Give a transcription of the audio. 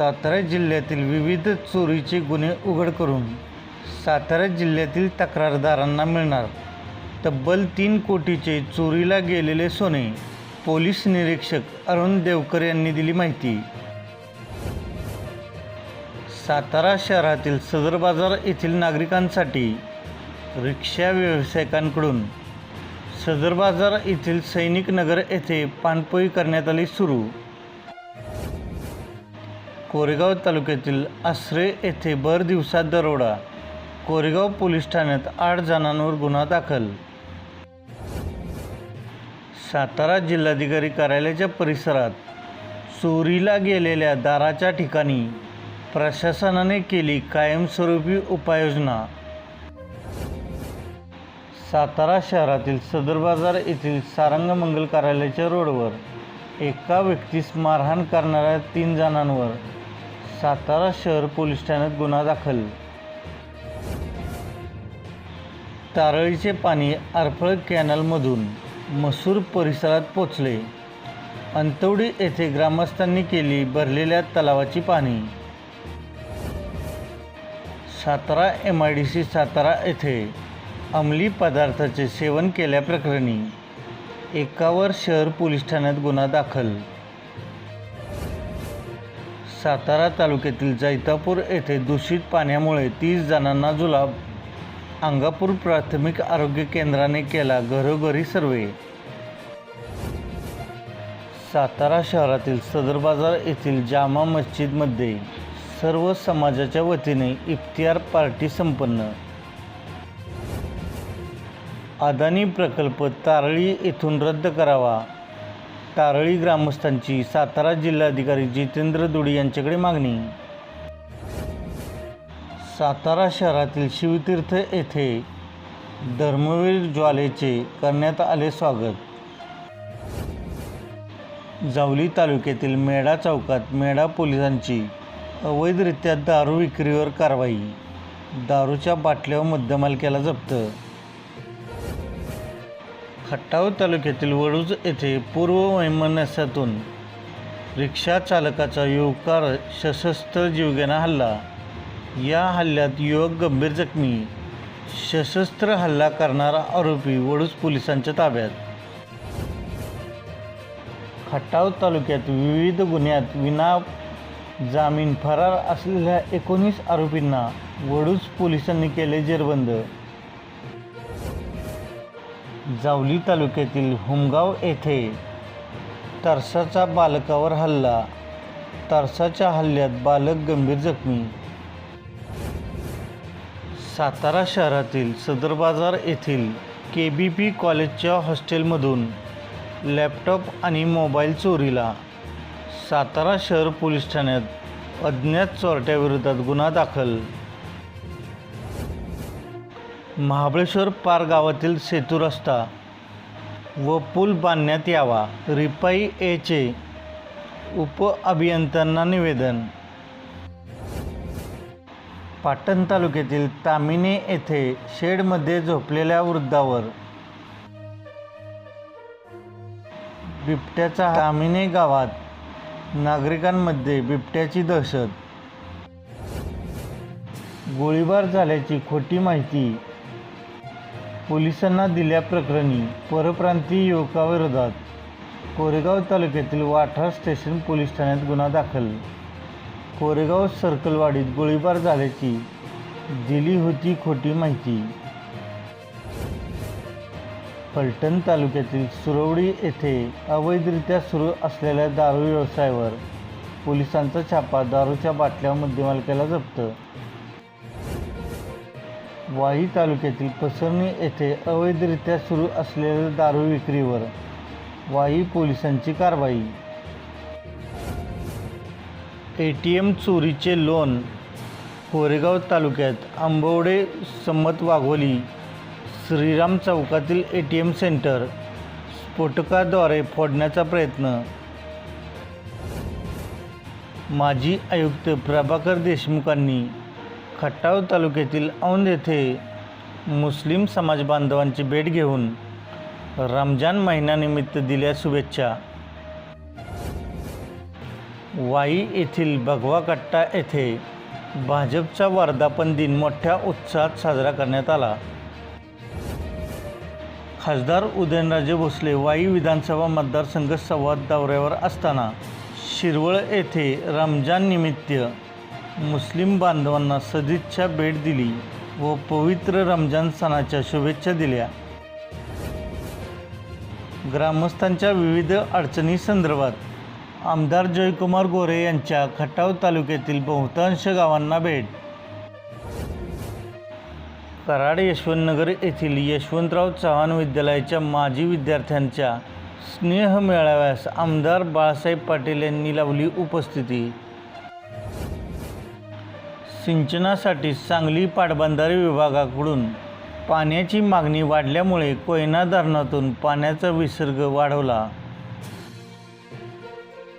सातारा जिल्ह्यातील विविध चोरीचे गुन्हे उघड करून सातारा जिल्ह्यातील तक्रारदारांना मिळणार. तब्बल तीन कोटीचे चोरीला गेलेले सोने पोलीस निरीक्षक अरुण देवकर यांनी दिली माहिती. सातारा शहरातील सदर बाजार येथील नागरिकांसाठी रिक्षा व्यावसायिकांकडून सदर बाजार येथील सैनिक नगर येथे पाणपोई करण्यात आली सुरू. कोरेगाव तालुक्यातील आसरे येथे भर दिवसात दरोडा. कोरेगाव पोलीस ठाण्यात आठ जणांवर गुन्हा दाखल. सातारा जिल्हाधिकारी कार्यालयाच्या परिसरात चोरीला गेलेल्या दाराच्या ठिकाणी प्रशासनाने केली कायमस्वरूपी उपाययोजना. सातारा शहरातील सदर बाजार येथील सारंग मंगल कार्यालयाच्या रोडवर एका व्यक्तीस मारहाण करणाऱ्या तीन जणांवर सातारा शहर पोलीस ठाण्यात गुन्हा दाखल. तारळीचे पाणी आरफळ कॅनलमधून मसूर परिसरात पोचले. अंतवडी येथे ग्रामस्थांनी केली भरलेल्या तलावाची पाणी. Satara M I D C Satara येथे अंमली पदार्थाचे सेवन केल्याप्रकरणी एकावर शहर पोलीस ठाण्यात गुन्हा दाखल. सातारा तालुक्यातील जैतापूर येथे दूषित पाण्यामुळे तीस जणांना जुलाब. अंगापूर प्राथमिक आरोग्य केंद्राने केला घरोघरी सर्वे. सातारा शहरातील सदर बाजार येथील जामा मस्जिदमध्ये सर्व समाजाच्या वतीने इफ्तियार पार्टी संपन्न. अदानी प्रकल्प तारळी येथून रद्द करावा. तारळी ग्रामस्थांची सातारा जिल्हाधिकारी जितेंद्र दुडी यांच्याकडे मागणी. सातारा शहरातील शिवतीर्थ येथे धर्मवीर ज्वालेचे करण्यात आले स्वागत. जावली तालुक्यातील मेढा चौकात मेढा पोलिसांची अवैधरित्या दारू विक्रीवर कारवाई. दारूच्या बाटल्या व मध्यमालक्याला जप्त. खटाव तालुक्यातील वडूज येथे पूर्व वैमनस्यातून रिक्षा चालकाचा युवकार सशस्त्र जीवघेणा हल्ला. या हल्ल्यात युवक गंभीर जखमी. सशस्त्र हल्ला करणारा आरोपी वडूज पोलिसांच्या ताब्यात. खटाव तालुक्यात विविध गुन्ह्यात विना जामीन फरार असलेल्या एकोणीस आरोपींना वडूज पोलिसांनी केले जेरबंद. जावली तालुक्यातील हुमगाव येथे तरसाचा बालकावर हल्ला. तरसाच्या हल्ल्यात बालक गंभीर जखमी. सातारा शहरातील सदर बाजार येथील के बी पी कॉलेजच्या हॉस्टेलमधून लॅपटॉप आणि मोबाईल चोरीला. सातारा शहर पोलीस ठाण्यात अज्ञात चोरट्याविरोधात गुन्हा दाखल. महाबळेश्वर पार गावातील सेतू रस्ता व पूल बांधण्यात यावा. रिपाई एचे उप अभियंत्यांना निवेदन. पाटण तालुक्यातील तामिने येथे शेडमध्ये झोपलेल्या वृद्धावर बिबट्याचा तामिने गावात नागरिकांमध्ये बिबट्याची दहशत. गोळीबार झाल्याची खोटी माहिती पोलिसांना दिल्याप्रकरणी परप्रांतीय युवकाविरोधात कोरेगाव तालुक्यातील वाठार स्टेशन पोलीस ठाण्यात गुन्हा दाखल. कोरेगाव सर्कलवाडीत गोळीबार झाल्याची दिली होती खोटी माहिती. फलटण तालुक्यातील सुरवडी येथे अवैधरित्या सुरू असलेल्या दारू व्यवसायावर पोलिसांचा छापा दारूच्या बाटल्या मध्यमालकाला जप्त वाई तालुक्यातील पसरणी येथे अवैधरित्या सुरू असलेल्या दारू विक्रीवर वाई पोलिसांची कारवाई. ए टी एम चोरीचे लोन कोरेगाव तालुक्यात आंबवडे संमत वाघोली श्रीराम चौकातील ए टी एम सेंटर स्फोटकाद्वारे फोडण्याचा प्रयत्न. माजी आयुक्त प्रभाकर देशमुखांनी खटाव तालुक्यातील औंध येथे मुस्लिम समाज बांधवांची भेट घेऊन रमजान महिन्यानिमित्त दिल्या शुभेच्छा. वाई येथील भगवा कट्टा येथे भाजपचा वर्धापन दिन मोठ्या उत्साहात साजरा करण्यात आला. खासदार उदयनराजे भोसले वाई विधानसभा मतदारसंघ संवाद दौऱ्यावर असताना शिरवळ येथे रमजान निमित्त मुस्लिम बांधवांना सदिच्छा भेट दिली व पवित्र रमजान सणाच्या शुभेच्छा दिल्या. ग्रामस्थांच्या विविध अडचणीसंदर्भात आमदार जयकुमार गोरे यांच्या खटाव तालुक्यातील बहुतांश गावांना भेट. कराड यशवंतनगर येथील यशवंतराव चव्हाण विद्यालयाच्या माजी विद्यार्थ्यांच्या स्नेह मेळाव्यास आमदार बाळासाहेब पाटील यांनी लावली उपस्थिती. सिंचनासाठी सांगली पाटबंधारे विभागाकडून पाण्याची मागणी वाढल्यामुळे कोयना धरणातून पाण्याचा विसर्ग वाढवला.